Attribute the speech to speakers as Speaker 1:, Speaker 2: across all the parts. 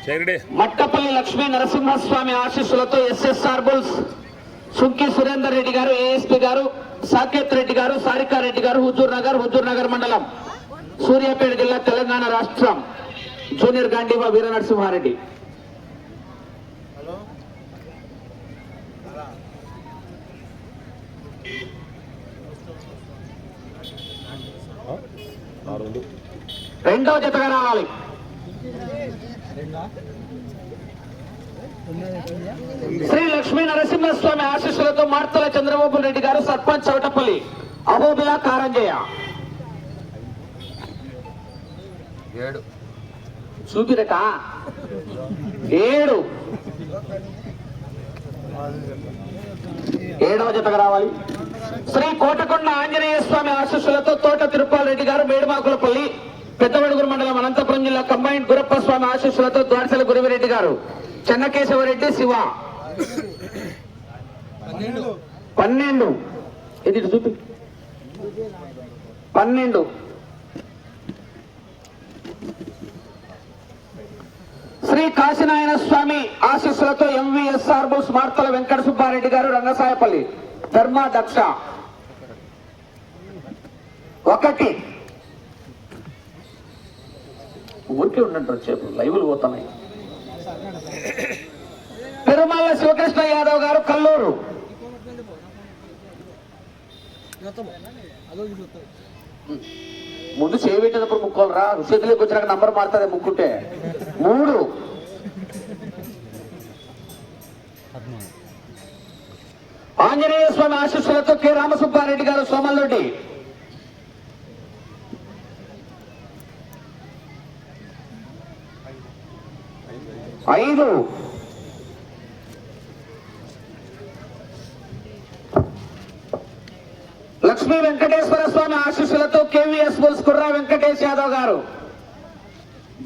Speaker 1: మట్టపల్లి లక్ష్మీ నరసింహస్వామి ఆశీస్సులతో SSR bulls Sunki Surender Reddy గారు ASP గారు సాకేత్ రెడ్డి గారు సారికా రెడ్డి గారు హుజూర్ నగర్ హుజూర్ నగర్ మండలం సూర్యాపేట జిల్లా తెలంగాణ రాష్ట్రం జూనియర్ గాంధీవా వీర నరసింహారెడ్డి
Speaker 2: రెండు
Speaker 1: రెండవ జతగా రావాలి శ్రీ లక్ష్మీ నరసింహస్వామి ఆశీస్సులతో మార్తల చంద్రబాబు రెడ్డి గారు సర్పంచ్ చౌటపల్లి. అహోబిలా కారంజయ్య.
Speaker 2: ఏడు.
Speaker 1: చూపిరట ఏడు. ఏడవ జతగా రావాలి. శ్రీ కోటకొండ ఆంజనేయ స్వామి ఆశీస్సులతో తోట తిరుపాల రెడ్డి గారు మేడుమాకులపల్లి. పెద్దవడుగురు మండలం అనంతపురం జిల్లా కంబైన్ గురప్ప స్వామి ఆశీస్సులతో ద్వారసల గురువిరెడ్డి గారు. చెన్నకేశవరెడ్డి శివ. పన్నెండు. ఇది చూపి. పన్నెండు. శ్రీ కాశీనారాయణ స్వామి ఆశీస్సులతో ఎంవిఎస్ఆర్ బోస్ మార్తల వెంకట సుబ్బారెడ్డి గారు రంగసాయపల్లి. ధర్మ దక్ష ఒకటి. ఊరికే ఉండండి వచ్చేపు లైవ్లు పోతున్నాయి. పెరుమాళ్ళ శివకృష్ణ యాదవ్ గారు కల్లూరు. ముందు చేయబెట్టినప్పుడు ముక్కోలు రా చేతిలోకి వచ్చినాక నంబర్ మారుతుంది ముక్కుంటే? మూడు. ఆంజనేయ స్వామి ఆశీస్సులతో కె. రామసుబ్బారెడ్డి గారు సోమల్దొడ్డి ఐదు. లక్ష్మీ వెంకటేశ్వర స్వామి ఆశీస్సులతో కేవీఎస్ బుల్స్ కుర్రా వెంకటేష్ యాదవ్ గారు.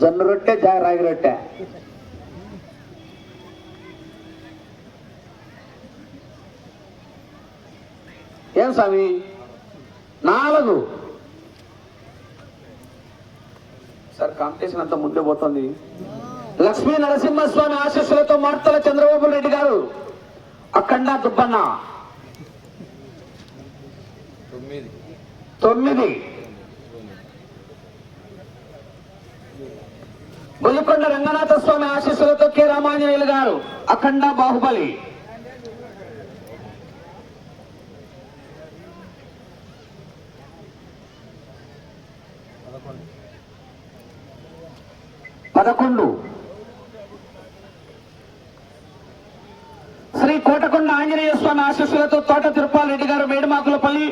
Speaker 1: జొన్న రొట్టె జా రాగి రొట్టె. ఏం స్వామి? నాలుగు. సార్ కాంపిటీషన్ అంతా ముందే పోతుంది. లక్ష్మీ నరసింహస్వామి ఆశీస్సులతో మార్తల చంద్రబాబు రెడ్డి గారు అఖండ దుబ్బన్న.
Speaker 2: తొమ్మిది.
Speaker 1: తొమ్మిది రంగనాథ స్వామి ఆశీస్సులతో కె రామాంజనేయులు గారు అఖండ బాహుబలి. పదకొండు శ్రీ కోటకొండ ఆంజనేయ స్వామి ఆశీస్సులతో తోట తిరుపాలరెడ్డి గారు మేడుమాకులపల్లి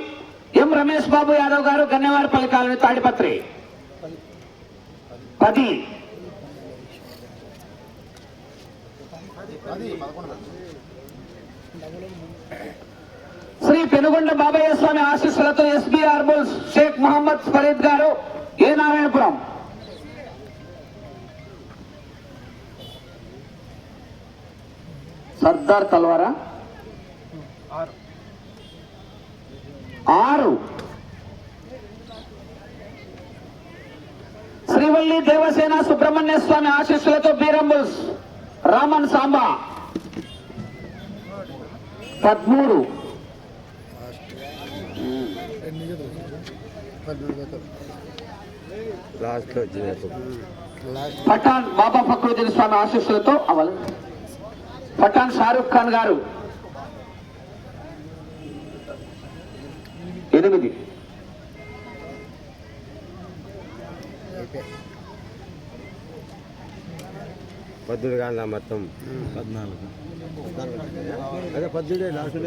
Speaker 1: ఎం రమేష్ బాబు యాదవ్ గారు గన్నెవారిపల్లి కాలనీ తాడిపత్రి. పది. శ్రీ పెనుగొండ బాబయ్య స్వామి ఆశీస్సులతో ఎస్బీఆర్ ఆర్బుల్ షేక్ మహమ్మద్ ఫరీద్ గారు ఏ నారాయణపురం. సర్దార్ తల్వారా? ఆరు. శ్రీవల్లి దేవసేన సుబ్రహ్మణ్య స్వామి ఆశీస్సులతో బీరంబుల్స్ రామన్ సాంబా. పదమూడు. పఠాన్ బాబా ఫక్రుద్దీన్ స్వామి ఆశీస్సులతో అవల్ పఠాన్ షారుఖ్ ఖాన్ గారు. ఎనిమిది.
Speaker 2: పద్దుడు కాదా మొత్తం. పద్నాలుగు. అదే పద్దుడే లాస్ట్.